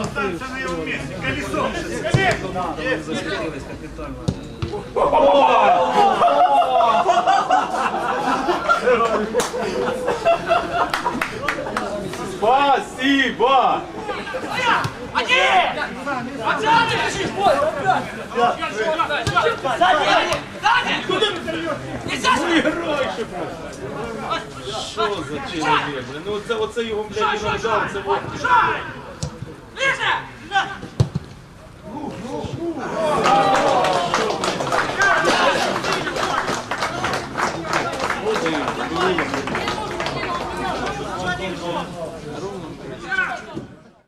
Останься на его месте. Колесо. Спасибо! Що за чоловік? Ну це оце його блядь, і нажав, це вот. Ровно